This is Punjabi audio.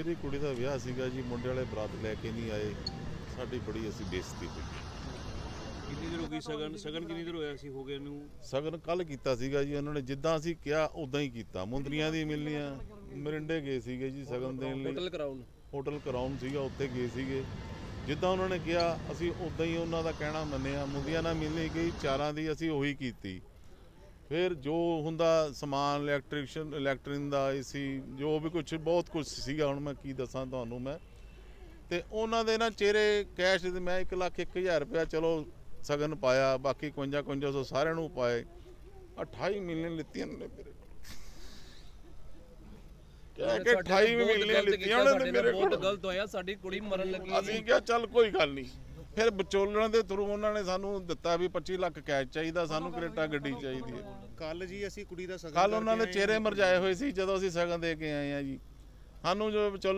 ਮੇਰੀ ਕੁੜੀ ਦਾ ਵਿਆਹ ਸੀਗਾ ਜੀ ਮੁੰਡੇ ਵਾਲੇ ਬਰਾਤ ਲੈ ਕੇ ਨਹੀਂ ਆਏ। ਸਾਡੀ ਬੜੀ ਅਸੀਂ ਬੇਇੱਜ਼ਤੀ ਹੋਈ। ਕਿੰਨੀ ਦੇਰ ਹੋ ਗਈ ਸਗਨ? ਸਗਨ ਕਿੰਨੀ ਦੇਰ ਹੋਇਆ ਸੀ ਹੋ ਗਏ ਨੂੰ? ਸਗਨ ਕੱਲ ਕੀਤਾ ਸੀਗਾ ਜੀ ਉਹਨਾਂ ਨੇ ਜਿੱਦਾਂ ਅਸੀਂ ਕਿਹਾ ਉਦਾਂ ਹੀ ਕੀਤਾ। ਮੁੰਦਰੀਆਂ ਦੀ ਮਿਲਨੀਆਂ ਮਰਿੰਡੇ ਗਏ ਸੀਗੇ ਜੀ ਸਗਨ ਦੇਣ ਲਈ। ਹੋਟਲ ਕਰਾਉਣ। ਹੋਟਲ ਕਰਾਉਣ ਸੀਗਾ ਉੱਥੇ ਗਏ ਸੀਗੇ। ਜਿੱਦਾਂ ਉਹਨਾਂ ਨੇ ਕਿਹਾ ਅਸੀਂ ਉਦਾਂ ਹੀ ਉਹਨਾਂ ਦਾ ਕਹਿਣਾ ਮੰਨਿਆ। ਮੁੰਦੀਆਂ ਨਾਲ ਮਿਲਣੀ ਗਈ ਚਾਰਾਂ ਦੀ ਅਸੀਂ ਉਹੀ ਕੀਤੀ। ਫਿਰ ਜੋ ਹੁੰਦਾ ਸਮਾਨ ਇਲੈਕਟ੍ਰੀਸ਼ੀਅਨ ਇਲੈਕਟ੍ਰਿਨ ਦਾ ਏਸੀ ਜੋ ਵੀ ਕੁਝ ਬਹੁਤ ਕੁਝ ਸੀਗਾ ਹੁਣ ਮੈਂ ਕੀ ਦੱਸਾਂ ਤੁਹਾਨੂੰ ਮੈਂ। ਤੇ ਉਹਨਾਂ ਦੇ ਨਾ ਚਿਹਰੇ ਕੈਸ਼ ਦੇ ਮੈਂ 1 ਲੱਖ 1000 ਰੁਪਇਆ ਚਲੋ ਸਗਨ ਪਾਇਆ ਬਾਕੀ 51 5500 ਸਾਰਿਆਂ ਨੂੰ ਪਾਏ। 28 ਮਿਲੀਅਨ ਲਿੱਤੀਆਂ ਨੇ ਮੇਰੇ ਕੋਲ। ਕੇ 28 ਮਿਲੀਅਨ ਲਿੱਤੀਆਂ ਉਹਨਾਂ ਨੇ ਮੇਰੇ ਕੋਲ। ਬਹੁਤ ਗਲਤ ਹੋਇਆ ਸਾਡੀ ਕੁੜੀ ਮਰਨ ਲੱਗੀ। ਅਸੀਂ ਕਿਹਾ ਚੱਲ ਕੋਈ ਗੱਲ ਨਹੀਂ। ਫਿਰ ਵਿਚੋਲਣ ਦੇ ਥਰੂ ਉਹਨਾਂ ਨੇ ਸਾਨੂੰ ਦਿੱਤਾ ਵੀ 25 ਲੱਖ ਕੈਸ਼ ਚਾਹੀਦਾ ਸਾਨੂੰ ਕਰੇਟਾ ਗੱਡੀ ਚਾਹੀਦੀ ਹੈ। ਕੱਲ ਜੀ ਅਸੀਂ ਕੁੜੀ ਦਾ ਸਗਨ ਕੱਲ ਉਹਨਾਂ ਦੇ ਚਿਹਰੇ ਮਰਜਾਏ ਹੋਏ ਸੀ ਜਦੋਂ ਅਸੀਂ ਸਗਨ ਦੇ ਕੇ ਆਏ ਆ ਜੀ। ਸਾਨੂੰ ਜੋ ਵਿਚੋਲਣ